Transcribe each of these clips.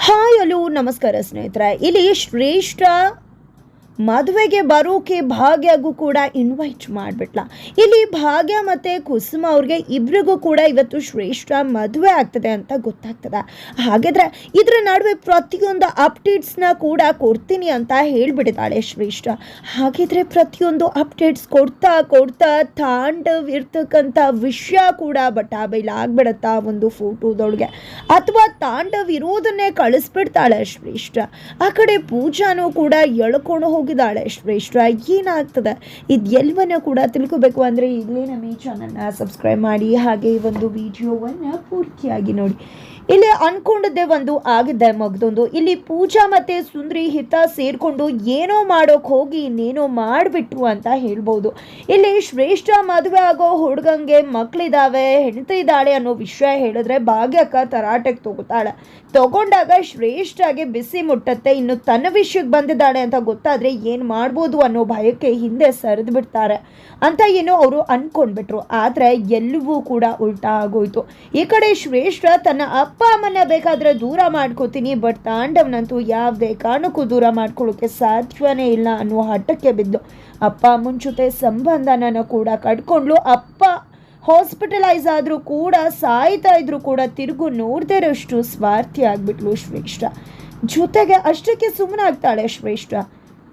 Hi hello ನಮಸ್ಕಾರ ಸ್ನೇಹಿತರೆ. ಇಲ್ಲಿ ಶ್ರೇಷ್ಠ ಮದುವೆಗೆ ಬರೋಕೆ ಭಾಗ್ಯಗೂ ಕೂಡ ಇನ್ವೈಟ್ ಮಾಡಿಬಿಟ್ಲ. ಇಲ್ಲಿ ಭಾಗ್ಯ ಮತ್ತು ಕುಸುಮ ಅವ್ರಿಗೆ ಇಬ್ರಿಗೂ ಕೂಡ ಇವತ್ತು ಶ್ರೇಷ್ಠ ಮದುವೆ ಆಗ್ತದೆ ಅಂತ ಗೊತ್ತಾಗ್ತದೆ. ಹಾಗಿದ್ರೆ ಇದರ ನಡುವೆ ಪ್ರತಿಯೊಂದು ಅಪ್ಡೇಟ್ಸ್ನ ಕೂಡ ಕೊಡ್ತೀನಿ ಅಂತ ಹೇಳ್ಬಿಟ್ಟಿದ್ದಾಳೆ ಶ್ರೇಷ್ಠ. ಹಾಗಿದ್ರೆ ಪ್ರತಿಯೊಂದು ಅಪ್ಡೇಟ್ಸ್ ಕೊಡ್ತಾ ಕೊಡ್ತಾ ತಾಂಡವ್ ಇರ್ತಕ್ಕಂಥ ವಿಷಯ ಕೂಡ ಬಟಾ ಆಗ್ಬಿಡತ್ತಾ ಒಂದು ಫೋಟೋದೊಳಗೆ ಅಥವಾ ತಾಂಡವ್ ಇರೋದನ್ನೇ ಕಳಿಸ್ಬಿಡ್ತಾಳೆ ಶ್ರೇಷ್ಠ. ಆ ಕಡೆ ಪೂಜಾನು ಕೂಡ ಎಳ್ಕೊಂಡು ಹೋಗಿದ್ದಾಳೆ. ಶ್ರೇಷ್ಠ ಏನಾಗ್ತದೆ? ಇದು ಎಲ್ಲವನ್ನ ಕೂಡ ತಿಳ್ಕೊಬೇಕು. ಅಂದರೆ ಈಗಲೇ ನಮ್ಮ ಈ ಚಾನಲ್ನ ಸಬ್ಸ್ಕ್ರೈಬ್ ಮಾಡಿ, ಹಾಗೆ ಈ ಒಂದು ವಿಡಿಯೋವನ್ನು ಪೂರ್ತಿಯಾಗಿ ನೋಡಿ. ಇಲ್ಲಿ ಅನ್ಕೊಂಡಿದ್ದೆ ಒಂದು ಆಗಿದ್ದೆ ಮಗದೊಂದು. ಇಲ್ಲಿ ಪೂಜಾ ಮತ್ತೆ ಸುಂದ್ರಿ, ಹಿತ ಸೇರ್ಕೊಂಡು ಏನೋ ಮಾಡೋಕೆ ಹೋಗಿ ಇನ್ನೇನೋ ಮಾಡಿಬಿಟ್ರು ಅಂತ ಹೇಳ್ಬೋದು. ಇಲ್ಲಿ ಶ್ರೇಷ್ಠ ಮದುವೆ ಆಗೋ ಹುಡುಗಂಗೆ ಮಕ್ಳಿದಾವೆ ಹೆಂಡತಿ ಇದ್ದಾಳೆ ಅನ್ನೋ ವಿಷಯ ಹೇಳಿದ್ರೆ ಭಾಗ್ಯಕ್ಕ ತರಾಟೆಗೆ ತಗೋತಾಳೆ. ತಗೊಂಡಾಗ ಶ್ರೇಷ್ಠಗೆ ಬಿಸಿ ಮುಟ್ಟತ್ತೆ, ಇನ್ನು ತನ್ನ ವಿಷಯಕ್ಕೆ ಬಂದಿದ್ದಾಳೆ ಅಂತ ಗೊತ್ತಾದ್ರೆ ಏನು ಮಾಡ್ಬೋದು ಅನ್ನೋ ಭಯಕ್ಕೆ ಹಿಂದೆ ಸರಿದು ಬಿಡ್ತಾರೆ ಅಂತ ಏನೋ ಅವರು ಅನ್ಕೊಂಡ್ಬಿಟ್ರು. ಆದರೆ ಎಲ್ಲವೂ ಕೂಡ ಉಲ್ಟಾ ಆಗೋಯ್ತು. ಈ ಕಡೆ ಶ್ರೇಷ್ಠ ತನ್ನ ಅಪ್ಪ ಅಮ್ಮನ ಬೇಕಾದರೆ ದೂರ ಮಾಡ್ಕೋತೀನಿ ಬಟ್ ತಾಂಡವ್ನಂತೂ ಯಾವುದೇ ಕಾರಣಕ್ಕೂ ದೂರ ಮಾಡ್ಕೊಳ್ಳೋಕೆ ಸಾಧ್ಯವೇ ಇಲ್ಲ ಅನ್ನೋ ಹಠಕ್ಕೆ ಬಿದ್ದು ಅಪ್ಪ ಅಮ್ಮನ ಜೊತೆ ಸಂಬಂಧನ ಕೂಡ ಕಟ್ಕೊಂಡ್ಲು. ಅಪ್ಪ ಹಾಸ್ಪಿಟಲೈಸ್ ಆದರೂ ಕೂಡ, ಸಾಯ್ತಾ ಇದ್ರು ಕೂಡ ತಿರುಗು ನೋಡದೇ ಇರೋಷ್ಟು ಸ್ವಾರ್ಥಿ ಆಗ್ಬಿಟ್ಲು ಶ್ರೇಷ್ಠ. ಜೊತೆಗೆ ಅಷ್ಟಕ್ಕೆ ಸುಮ್ಮನಾಗ್ತಾಳೆ ಶ್ರೇಷ್ಠ.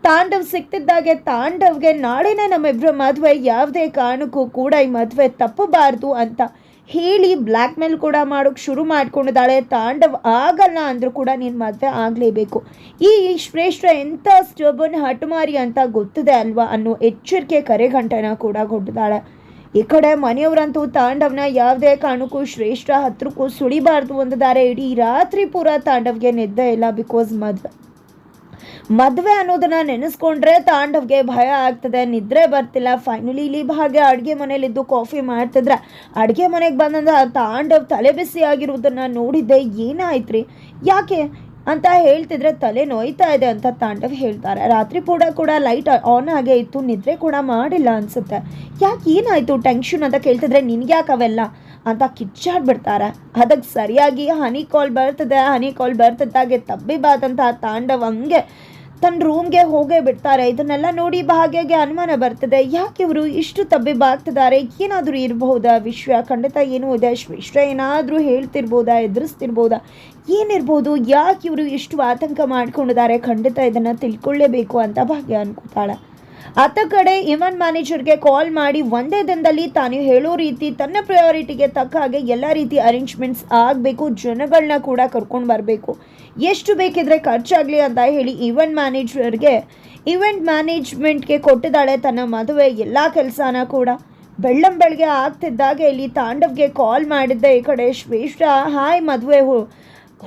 ತಾಂಡವ್ ಸಿಕ್ತಿದ್ದಾಗೆ ತಾಂಡವ್ಗೆ ನಾಳೆನೇ ನಮ್ಮಿಬ್ಬರ ಮದುವೆ, ಯಾವುದೇ ಕಾರಣಕ್ಕೂ ಕೂಡ ಈ ಮದುವೆ ತಪ್ಪಬಾರ್ದು ಅಂತ ಹೇಳಿ ಬ್ಲ್ಯಾಕ್ ಮೇಲ್ ಕೂಡ ಮಾಡೋಕೆ ಶುರು ಮಾಡ್ಕೊಂಡಿದ್ದಾಳೆ. ತಾಂಡವ್ ಆಗಲ್ಲ ಅಂದರೂ ಕೂಡ ನೀನು ಮದುವೆ ಆಗಲೇಬೇಕು. ಈ ಶ್ರೇಷ್ಠ ಎಂಥ ಸ್ಟಬನ್ ಹಟುಮಾರಿ ಅಂತ ಗೊತ್ತಿದೆ ಅಲ್ವಾ? ಅನ್ನೋ ಎಚ್ಚರಿಕೆ ಕರೆಗಂಟನ ಕೂಡ ಕೊಟ್ಟಿದ್ದಾಳೆ. ಈ ಕಡೆ ಮನೆಯವರಂತೂ ತಾಂಡವನ ಯಾವುದೇ ಕಾರಣಕ್ಕೂ ಶ್ರೇಷ್ಠ ಹತ್ರಕ್ಕೂ ಸುಳಿಬಾರ್ದು ಅಂದಿದ್ದಾರೆ ಇಡೀ ರಾತ್ರಿ ಪೂರ ತಾಂಡವ್ಗೆ ನಿದ್ದೆ ಇಲ್ಲ ಬಿಕಾಸ್ ಮದುವೆ. ಮದುವೆ ಅನ್ನೋದನ್ನ ನೆನೆಸ್ಕೊಂಡ್ರೆ ತಾಂಡವ್ಗೆ ಭಯ ಆಗ್ತದೆ, ನಿದ್ರೆ ಬರ್ತಿಲ್ಲ. ಫೈನಲಿ ಇಲ್ಲಿ ಹಾಗೆ ಅಡುಗೆ ಮನೇಲಿದ್ದು ಕಾಫಿ ಮಾಡ್ತಿದ್ರೆ, ಅಡುಗೆ ಮನೆಗೆ ಬಂದಂದ ತಾಂಡವ್ ತಲೆ ಬಿಸಿ ನೋಡಿದ್ದೆ. ಏನಾಯ್ತ್ರಿ? ಯಾಕೆ ಅಂತ ಹೇಳ್ತಿದ್ರೆ ತಲೆ ನೋಯ್ತಾ ಇದೆ ಅಂತ ತಾಂಡವ್ ಹೇಳ್ತಾರೆ. ರಾತ್ರಿ ಕೂಡ ಕೂಡ ಲೈಟ್ ಆನ್ ಆಗೇ ಇತ್ತು, ನಿದ್ರೆ ಕೂಡ ಮಾಡಿಲ್ಲ ಅನ್ಸುತ್ತೆ. ಯಾಕೆ ಏನಾಯ್ತು? ಟೆನ್ಷನ್ ಅಂತ ಕೇಳ್ತಿದ್ರೆ ನಿನ್ಗ್ಯಾಕೆ ಅವೆಲ್ಲ ಅಂತ ಕಿಚ್ಚಾಡ್ಬಿಡ್ತಾರೆ. ಅದಕ್ಕೆ ಸರಿಯಾಗಿ ಹನಿ ಕಾಲ್ ಬರ್ತದೆ ಹನಿ ಕಾಲ್ ಬರ್ತಿದ್ದಾಗೆ ತಬ್ಬಿಬಾದಂಥ ತಾಂಡವ್ ಹಂಗೆ ತನ್ನ ರೂಮ್ಗೆ ಹೋಗೇ ಬಿಡ್ತಾರೆ. ಇದನ್ನೆಲ್ಲ ನೋಡಿ ಭಾಗ್ಯಗೆ ಅನುಮಾನ ಬರ್ತದೆ. ಯಾಕೆ ಇವರು ಇಷ್ಟು ತಬ್ಬಿಬಾಗ್ತಿದ್ದಾರೆ ಏನಾದರೂ ಇರಬಹುದಾ? ವಿಶ್ವ, ಖಂಡಿತ ಏನೂ ಇದೆ. ವಿಶ್ವ ಏನಾದರೂ ಹೇಳ್ತಿರ್ಬೋದಾ? ಎದುರಿಸ್ತಿರ್ಬೋದಾ? ಏನಿರ್ಬೋದು? ಯಾಕೆ ಇವರು ಇಷ್ಟು ಆತಂಕ ಮಾಡ್ಕೊಂಡಿದ್ದಾರೆ? ಖಂಡಿತ ಇದನ್ನು ತಿಳ್ಕೊಳ್ಳೇಬೇಕು ಅಂತ ಭಾಗ್ಯ ಅನ್ಕೋತಾಳೆ. ಆತ ಕಡೆ ಇವೆಂಟ್ ಮ್ಯಾನೇಜರ್ಗೆ ಕಾಲ್ ಮಾಡಿ, ಒಂದೇ ದಿನದಲ್ಲಿ ತಾನು ಹೇಳೋ ರೀತಿ, ತನ್ನ ಪ್ರಯಾರಿಟಿಗೆ ತಕ್ಕ ಹಾಗೆ ಎಲ್ಲ ರೀತಿ ಅರೇಂಜ್ಮೆಂಟ್ಸ್ ಆಗಬೇಕು. ಜನಗಳನ್ನ ಕೂಡ ಕರ್ಕೊಂಡು ಬರಬೇಕು. ಎಷ್ಟು ಬೇಕಿದ್ರೆ ಖರ್ಚಾಗಲಿ ಅಂತ ಹೇಳಿ ಇವೆಂಟ್ ಮ್ಯಾನೇಜರ್ಗೆ ಇವೆಂಟ್ ಮ್ಯಾನೇಜ್ಮೆಂಟ್ಗೆ ಕೊಟ್ಟಿದ್ದಾಳೆ ತನ್ನ ಮದುವೆ ಎಲ್ಲ ಕೆಲಸನ ಕೂಡ. ಬೆಳ್ಳಂ ಬೆಳಗ್ಗೆ ಆಗ್ತಿದ್ದಾಗ ಇಲ್ಲಿ ತಾಂಡವ್ಗೆ ಕಾಲ್ ಮಾಡಿದ್ದೆ ಈ ಕಡೆ ಶ್ರೇಷ್ಠ ಹಾಯ್ ಮದುವೆ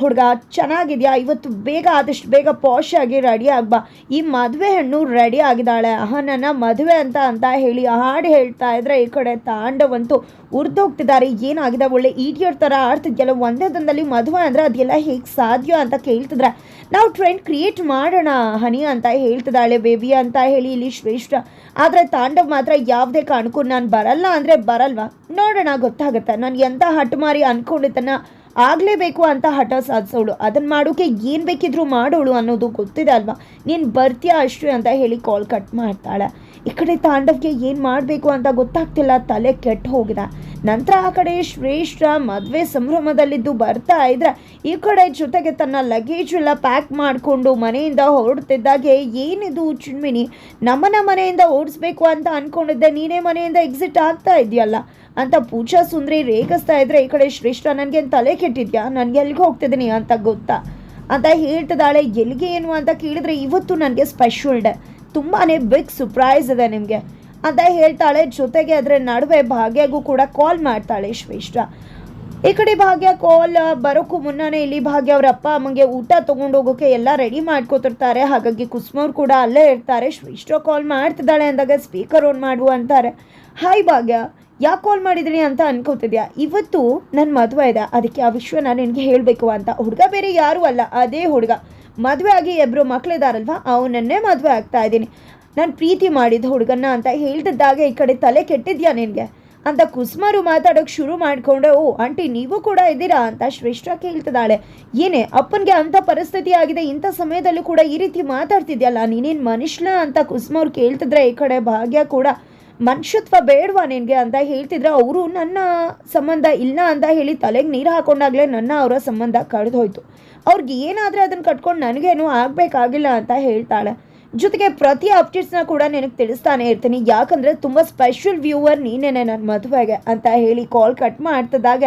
ಹುಡುಗ ಚೆನ್ನಾಗಿದೆಯಾ? ಇವತ್ತು ಬೇಗ ಆದಷ್ಟು ಬೇಗ ಪಾಶ್ ಆಗಿ ರೆಡಿ ಆಗ್ಬಾ. ಈ ಮದುವೆ ಹೆಣ್ಣು ರೆಡಿ ಆಗಿದ್ದಾಳೆ. ಆಹ ನನ್ನ ಮದುವೆ ಅಂತ ಅಂತ ಹೇಳಿ ಹಾಡು ಹೇಳ್ತಾ ಇದ್ರೆ ಈ ಕಡೆ ತಾಂಡವಂತೂ ಉರ್ದೋಗ್ತಿದ್ದಾರೆ. ಏನಾಗಿದೆ ಒಳ್ಳೆ ಈಟಿಯರ್ ಥರ ಆಡ್ತಿದ್ಯಲ್ಲ ಒಂದೇ ದಿನದಲ್ಲಿ ಮದುವೆ ಅಂದರೆ ಅದೆಲ್ಲ ಹೇಗೆ ಸಾಧ್ಯ ಅಂತ ಕೇಳ್ತಿದ್ರೆ, ನಾವು ಟ್ರೆಂಡ್ ಕ್ರಿಯೇಟ್ ಮಾಡೋಣ ಹನಿ ಅಂತ ಹೇಳ್ತಿದ್ದಾಳೆ ಬೇಬಿ ಅಂತ ಹೇಳಿ ಇಲ್ಲಿ ಶ್ರೇಷ್ಠ. ಆದರೆ ತಾಂಡವ್ ಮಾತ್ರ ಯಾವುದೇ ಕಾರಣಕ್ಕೂ ನಾನು ಬರಲ್ಲ ಅಂದರೆ ಬರಲ್ವಾ? ನೋಡೋಣ, ಗೊತ್ತಾಗುತ್ತೆ. ನಾನು ಎಂಥ ಹಠಮಾರಿ ಅಂದ್ಕೊಂಡಿದ್ದನ್ನು ಆಗಲೇಬೇಕು ಅಂತ ಹಠ ಸಾಧಿಸೋಳು. ಅದನ್ನು ಮಾಡೋಕ್ಕೆ ಏನು ಬೇಕಿದ್ರು ಮಾಡೋಳು ಅನ್ನೋದು ಗೊತ್ತಿದೆ ಅಲ್ವಾ? ನೀನು ಬರ್ತೀಯಾ ಅಷ್ಟು ಅಂತ ಹೇಳಿ ಕಾಲ್ ಕಟ್ ಮಾಡ್ತಾಳೆ. ಈ ಕಡೆ ತಾಂಡವ್ಗೆ ಏನು ಮಾಡಬೇಕು ಅಂತ ಗೊತ್ತಾಗ್ತಿಲ್ಲ, ತಲೆ ಕೆಟ್ಟು ಹೋಗಿದೆ. ನಂತರ ಆ ಕಡೆ ಶ್ರೇಷ್ಠ ಮದುವೆ ಸಂಭ್ರಮದಲ್ಲಿದ್ದು ಬರ್ತಾ ಇದ್ರೆ ಈ ಕಡೆ ಜೊತೆಗೆ ತನ್ನ ಲಗೇಜ್ ಎಲ್ಲ ಪ್ಯಾಕ್ ಮಾಡಿಕೊಂಡು ಮನೆಯಿಂದ ಹೊರಡ್ತಿದ್ದಾಗೆ, ಏನಿದು ಚಿಣ್ಮಿನಿ ನಮ್ಮನ ಮನೆಯಿಂದ ಓಡಿಸ್ಬೇಕು ಅಂತ ಅಂದ್ಕೊಂಡಿದ್ದೆ ನೀನೇ ಮನೆಯಿಂದ ಎಕ್ಸಿಟ್ ಆಗ್ತಾ ಇದೆಯಲ್ಲ ಅಂತ ಪೂಜಾ ಸುಂದರಿ ರೇಗಿಸ್ತಾ ಇದ್ರೆ ಈ ಕಡೆ ಶ್ರೇಷ್ಠ ನನಗೆ ತಲೆ ಕೆಟ್ಟಿದ್ಯಾ? ನನಗೆ ಎಲ್ಲಿಗೆ ಹೋಗ್ತಿದ್ದೀನಿ ಅಂತ ಗೊತ್ತಾ? ಅಂತ ಹೇಳ್ತಿದ್ದಾಳೆ. ಎಲ್ಲಿಗೆ ಏನು ಅಂತ ಕೇಳಿದ್ರೆ ಇವತ್ತು ನನಗೆ ಸ್ಪೆಷಲ್ ಡೇ ತುಂಬಾ ಬಿಗ್ ಸರ್ಪ್ರೈಸ್ ಇದೆ ನಿಮಗೆ. ಅಂತ ಹೇಳ್ತಾಳೆ, ಜೊತೆಗೆ ಅದರ ನಡುವೆ ಭಾಗ್ಯಗೂ ಕೂಡ ಕಾಲ್ ಮಾಡ್ತಾಳೆ ಶ್ರೇಷ್ಠ. ಈ ಕಡೆ ಭಾಗ್ಯ ಕಾಲ್ ಬರೋಕ್ಕೂ ಮುನ್ನನೇ ಇಲ್ಲಿ ಭಾಗ್ಯ ಅವರ ಅಪ್ಪ ಅಮ್ಮಂಗೆ ಊಟ ತೊಗೊಂಡು ಹೋಗೋಕೆ ಎಲ್ಲ ರೆಡಿ ಮಾಡ್ಕೋತಿರ್ತಾರೆ. ಹಾಗಾಗಿ ಕುಸುಮವ್ರು ಕೂಡ ಅಲ್ಲೇ ಇರ್ತಾರೆ. ಶ್ರೇಷ್ಠ ಕಾಲ್ ಮಾಡ್ತಿದ್ದಾಳೆ ಅಂದಾಗ ಸ್ಪೀಕರ್ ಆನ್ ಮಾಡು ಅಂತಾರೆ. ಹಾಯ್ ಭಾಗ್ಯ, ಯಾಕೆ ಕಾಲ್ ಮಾಡಿದ್ರಿ ಅಂತ ಅನ್ಕೋತಿದ್ಯಾ? ಇವತ್ತು ನನ್ನ ಮದುವೆ ಇದೆ. ಅದಕ್ಕೆ ಆ ವಿಷಯನ ನಿನಗೆ ಹೇಳಬೇಕು ಅಂತ. ಹುಡುಗ ಬೇರೆ ಯಾರೂ ಅಲ್ಲ. ಅದೇ ಹುಡುಗ. ಮದುವೆ ಆಗಿ ಇಬ್ಬರು ಮಕ್ಕಳಿದಾರಲ್ವ ಅವನನ್ನೇ ಮದುವೆ ಆಗ್ತಾ ಇದ್ದೀನಿ. ನಾನು ಪ್ರೀತಿ ಮಾಡಿದ ಹುಡುಗನ್ನ ಅಂತ ಹೇಳ್ತಿದ್ದಾಗ ಈ ಕಡೆ ತಲೆ ಕೆಟ್ಟಿದ್ಯಾ ನಿನಗೆ? ಅಂತ ಕುಸುಮರು ಮಾತಾಡೋಕೆ ಶುರು ಮಾಡಿಕೊಂಡೆ ಓ, ಆಂಟಿ, ನೀವು ಕೂಡ ಇದ್ದೀರಾ ಅಂತ ಶ್ರೇಷ್ಠ ಕೇಳ್ತಿದ್ದಾಳೆ. ಏನೇ, ಅಪ್ಪನಿಗೆ ಅಂಥ ಪರಿಸ್ಥಿತಿ ಆಗಿದೆ, ಇಂಥ ಸಮಯದಲ್ಲೂ ಕೂಡ ಈ ರೀತಿ ಮಾತಾಡ್ತಿದ್ಯಲ್ಲ, ನೀನೇನು ಮನುಷ್ಯನ ಅಂತ ಕುಸ್ಮರು ಕೇಳ್ತಿದ್ರೆ ಈ ಕಡೆ ಭಾಗ್ಯ ಕೂಡ ಮನುಷ್ಯತ್ವ ಬೇಡವಾ ನಿನಗೆ ಅಂತ ಹೇಳ್ತಿದ್ರೆ ಅವರು ನನ್ನ ಸಂಬಂಧ ಇಲ್ಲ ಅಂತ ಹೇಳಿ ತಲೆಗೆ ನೀರು ಹಾಕೊಂಡಾಗಲೇ ನನ್ನ ಅವರ ಸಂಬಂಧ ಕಳೆದು ಹೋಯಿತು ಅವ್ರಿಗೆ ಏನಾದರೆ ಅದನ್ನು ಕಟ್ಕೊಂಡು ನನಗೇನು ಆಗಬೇಕಾಗಿಲ್ಲ ಅಂತ ಹೇಳ್ತಾಳೆ. ಜೊತೆಗೆ ಪ್ರತಿ ಅಪ್ಡೇಟ್ಸ್ನ ಕೂಡ ನಿನಗೆ ತಿಳಿಸ್ತಾನೆ ಇರ್ತೀನಿ. ಯಾಕಂದರೆ ತುಂಬ ಸ್ಪೆಷಲ್ ವ್ಯೂವರ್ ನೀನೇನೆ ನನ್ನ ಮದುವೆಗೆ ಅಂತ ಹೇಳಿ ಕಾಲ್ ಕಟ್ ಮಾಡ್ತಿದ್ದಾಗ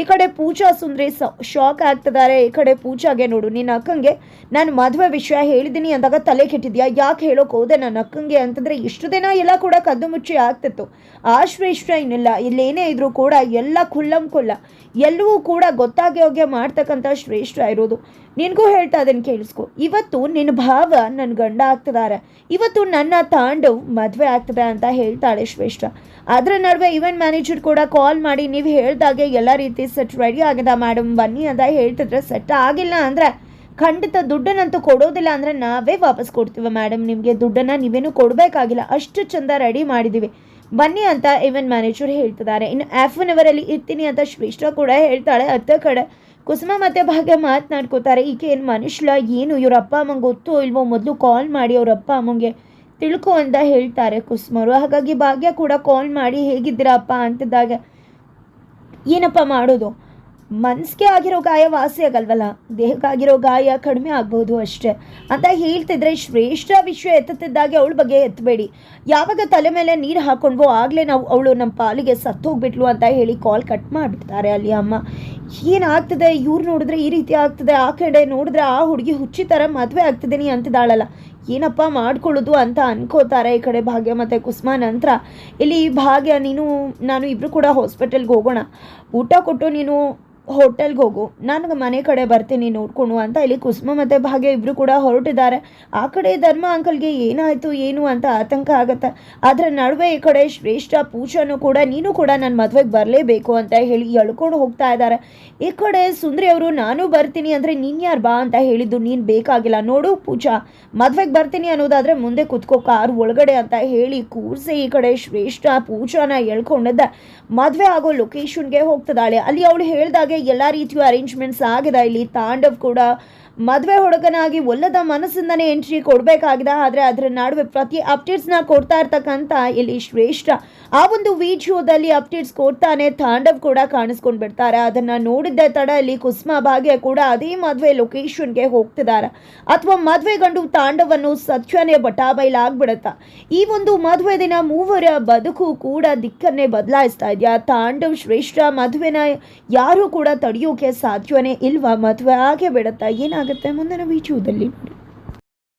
ಈ ಕಡೆ ಪೂಜಾ ಸುಂದ್ರಿ ಶಾಕ್ ಆಗ್ತಿದ್ದಾರೆ ಈ ಕಡೆ ಪೂಜಾಗೆ ನೋಡು, ನಿನ್ನ ಅಕ್ಕಂಗೆ ನಾನು ಮದುವೆ ವಿಷಯ ಹೇಳಿದ್ದೀನಿ ಅಂದಾಗ ತಲೆ ಕೆಟ್ಟಿದ್ಯಾ? ಯಾಕೆ ಹೇಳೋಕೆ ಹೋದೆ ನನ್ನ ಅಕ್ಕಂಗೆ ಅಂತಂದರೆ ಇಷ್ಟು ದಿನ ಎಲ್ಲ ಕೂಡ ಕದ್ದು ಮುಚ್ಚಿ ಆಗ್ತಿತ್ತು. ಆ ಶ್ರೇಷ್ಠ ಇನ್ನಿಲ್ಲ. ಇಲ್ಲೇನೇ ಇದ್ರೂ ಕೂಡ ಎಲ್ಲ ಕುಲ್ಲಂ ಕುಲ್ಲ ಎಲ್ಲವೂ ಕೂಡ ಗೊತ್ತಾಗಿ ಹೋಗಿ ಮಾಡ್ತಕ್ಕಂಥ ಶ್ರೇಷ್ಠ ಇರೋದು. ನಿನಗೂ ಹೇಳ್ತಾ ಅದನ್ನು ಕೇಳಿಸ್ಕೊ. ಇವತ್ತು ನಿನ್ನ ಭಾವ ನನ್ನ ಗಂಡ ಆಗ್ತಿದ್ದಾರೆ ಇವತ್ತು ನನ್ನ ತಾಂಡವ್ ಮದುವೆ ಆಗ್ತದೆ ಅಂತ ಹೇಳ್ತಾಳೆ ಶ್ರೇಷ್ಠ. ಅದರ ನಡುವೆ ಇವೆಂಟ್ ಮ್ಯಾನೇಜರ್ ಕೂಡ ಕಾಲ್ ಮಾಡಿ ನೀವು ಹೇಳ್ದಾಗೆ ಎಲ್ಲ ರೀತಿ ಸೆಟ್ ರೆಡಿ ಆಗಿದೆ ಮೇಡಮ್ ಬನ್ನಿ ಅಂತ ಹೇಳ್ತಿದ್ರೆ ಸೆಟ್ ಆಗಿಲ್ಲ ಅಂದರೆ ಖಂಡಿತ ದುಡ್ಡನ್ನಂತೂ ಕೊಡೋದಿಲ್ಲ ಅಂದರೆ ನಾವೇ ವಾಪಸ್ ಕೊಡ್ತೀವಿ ಮೇಡಮ್ ನಿಮಗೆ ದುಡ್ಡನ್ನು ನೀವೇನು ಕೊಡಬೇಕಾಗಿಲ್ಲ. ಅಷ್ಟು ಚಂದ ರೆಡಿ ಮಾಡಿದ್ದೀವಿ ಬನ್ನಿ ಅಂತ ಇವೆಂಟ್ ಮ್ಯಾನೇಜರ್ ಹೇಳ್ತಿದ್ದಾರೆ. ಇನ್ನು ಆಫ್ ಅನ್ ಅವರಲ್ಲಿ ಇರ್ತೀನಿ ಅಂತ ಶ್ರೇಷ್ಠ ಕೂಡ ಹೇಳ್ತಾಳೆ. ಅತ್ತ ಕಡೆ ಕುಸುಮ ಮತ್ತೆ ಭಾಗ್ಯ ಮಾತನಾಡ್ಕೋತಾರೆ. ಈಕೆ ಏನು ಮನುಷ್ಯ ಏನು ಇವ್ರ ಅಪ್ಪ ಅಮ್ಮಂಗೆ ಗೊತ್ತೋ ಇಲ್ವೋ ಮೊದಲು ಕಾಲ್ ಮಾಡಿ ಅವ್ರ ಅಪ್ಪ ಅಮ್ಮಂಗೆ ತಿಳ್ಕೊ ಅಂತ ಹೇಳ್ತಾರೆ ಕುಸುಮರು. ಹಾಗಾಗಿ ಭಾಗ್ಯ ಕೂಡ ಕಾಲ್ ಮಾಡಿ, ಹೇಗಿದ್ದೀರಪ್ಪ? ಅಂತದಾಗ, ಏನಪ್ಪ ಮಾಡೋದು? ಮನ್ಸಿಗೆ ಆಗಿರೋ ಗಾಯ ವಾಸಿ ಆಗಲ್ವಲ್ಲ? ದೇಹಕ್ಕಾಗಿರೋ ಗಾಯ ಕಡಿಮೆ ಆಗ್ಬೋದು ಅಷ್ಟೇ. ಅಂತ ಹೇಳ್ತಿದ್ರೆ ಶ್ರೇಷ್ಠ ವಿಷಯ ಎತ್ತುತ್ತಿದ್ದಾಗೆ ಅವಳ ಬಗ್ಗೆ ಎತ್ತಬೇಡಿ ಯಾವಾಗ ತಲೆ ಮೇಲೆ ನೀರು ಹಾಕೊಂಡ್ವೋ ಆಗಲೇ ನಾವು ಅವಳು ನಮ್ಮ ಪಾಲಿಗೆ ಸತ್ತೋಗ್ಬಿಟ್ಲು ಅಂತ ಹೇಳಿ ಕಾಲ್ ಕಟ್ ಮಾಡಿಬಿಡ್ತಾರೆ ಅಲ್ಲಿ ಅಮ್ಮ. ಏನಾಗ್ತದೆ? ಇವ್ರು ನೋಡಿದ್ರೆ ಈ ರೀತಿ ಆಗ್ತದೆ. ಆ ಕಡೆ ನೋಡಿದ್ರೆ ಆ ಹುಡುಗಿ ಹುಚ್ಚಿ ಥರ ಮದುವೆ ಆಗ್ತಿದ್ದೀನಿ ಅಂತಿದ್ದಾಳಲ್ಲ. ಏನಪ್ಪ ಮಾಡ್ಕೊಳ್ಳೋದು ಅಂತ ಅನ್ಕೋತಾರೆ ಈ ಕಡೆ ಭಾಗ್ಯ ಮತ್ತು ಕುಸುಮ ನಂತರ. ಇಲ್ಲಿ ಭಾಗ್ಯ, ನೀನು, ನಾನು ಇಬ್ಬರು ಕೂಡ ಹಾಸ್ಪಿಟಲ್ಗೆ ಹೋಗೋಣ. ಊಟ ಕೊಟ್ಟು ನೀನು ಹೋಟೆಲ್ಗೆ ಹೋಗು. ನಾನು ಮನೆ ಕಡೆ ಬರ್ತೀನಿ, ನೋಡ್ಕೊಂಡು ಅಂತ ಇಲ್ಲಿ ಕುಸುಮ ಮತ್ತು ಭಾಗ್ಯ ಇಬ್ಬರು ಕೂಡ ಹೊರಟಿದ್ದಾರೆ. ಆ ಕಡೆ ಧರ್ಮ ಅಂಕಲ್ಗೆ ಏನಾಯಿತು, ಏನು ಅಂತ ಆತಂಕ ಆಗುತ್ತೆ. ಅದರ ನಡುವೆ ಈ ಕಡೆ ಶ್ರೇಷ್ಠ ಪೂಜಾನು ಕೂಡ, ನೀನು ಕೂಡ ನನ್ನ ಮದುವೆಗೆ ಬರಲೇಬೇಕು ಅಂತ ಹೇಳಿ ಎಳ್ಕೊಂಡು ಹೋಗ್ತಾ ಇದ್ದಾರೆ. ಈ ಕಡೆ ಸುಂದ್ರಿ ಅವರು, ನಾನು ಬರ್ತೀನಿ ಅಂದರೆ ನೀನು ಯಾರು ಬಾ ಅಂತ ಹೇಳಿದ್ದು, ನೀನು ಬೇಕಾಗಿಲ್ಲ. ನೋಡು ಪೂಜಾ, ಮದುವೆಗೆ ಬರ್ತೀನಿ ಅನ್ನೋದಾದರೆ ಮುಂದೆ ಕುತ್ಕೋ, ಕಾರ್ ಒಳಗಡೆ ಅಂತ ಹೇಳಿ ಕೂರಿಸಿ ಈ ಕಡೆ ಶ್ರೇಷ್ಠ ಪೂಜಾನ ಎಳ್ಕೊಂಡಿದ್ದ. ಮದುವೆ ಆಗೋ ಲೊಕೇಶನ್ಗೆ ಹೋಗ್ತದಾಳೆ ಅಲ್ಲಿ ಅವಳು ಹೇಳ್ದಾಗೆ ಎಲ್ಲ ರೀತಿಯ ಅರೇಂಜ್ಮೆಂಟ್ಸ್ ಆಗಿದೆ. ಇಲ್ಲಿ ತಾಂಡವ್ ಕೂಡ ಮದುವೆ ಹುಡುಗನಾಗಿ ಒಲ್ಲದ ಮನಸ್ಸಿಂದನೇ ಎಂಟ್ರಿ ಕೊಡಬೇಕಾಗಿದೆ. ಆದರೆ ಅದರ ನಡುವೆ ಪ್ರತಿ ಅಪ್ಡೇಟ್ಸ್ನ ಕೊಡ್ತಾ ಇರ್ತಕ್ಕಂಥ ಇಲ್ಲಿ ಶ್ರೇಷ್ಠ ಆ ಒಂದು ವಿಡಿಯೋದಲ್ಲಿ ಅಪ್ಡೇಟ್ಸ್ ಕೊಡ್ತಾನೆ ತಾಂಡವ್ ಕೂಡ ಕಾಣಿಸ್ಕೊಂಡು ಬಿಡ್ತಾರೆ. ಅದನ್ನು ನೋಡಿದ್ದೆ ತಡ ಇಲ್ಲಿ ಕುಸುಮ ಭಾಗ್ಯ ಕೂಡ ಅದೇ ಮದುವೆ ಲೊಕೇಶನ್ಗೆ ಹೋಗ್ತಿದ್ದಾರೆ. ಅಥವಾ ಮದುವೆ ಗಂಡು ತಾಂಡವನ್ನು ಸತ್ಯನೇ ಬಟಾಬೈಲಾಗ್ಬಿಡುತ್ತಾ ಈ ಒಂದು ಮದುವೆ ದಿನ ಮೂವರ ಬದುಕು ಕೂಡ ದಿಕ್ಕನ್ನೇ ಬದಲಾಯಿಸ್ತಾ ಇದೆಯಾ? ತಾಂಡವ್ ಶ್ರೇಷ್ಠ ಮದುವೆನ ಯಾರೂ ಕೂಡ ತಡೆಯೋಕೆ ಸಾಧ್ಯವೇ ಇಲ್ವಾ? ಮದುವೆ ಆಗೇ ಬಿಡುತ್ತಾ? ಏನಾಗುತ್ತೆ ಮುಂದಿನ ವಿಡಿಯೋದಲ್ಲಿ ನೋಡಿ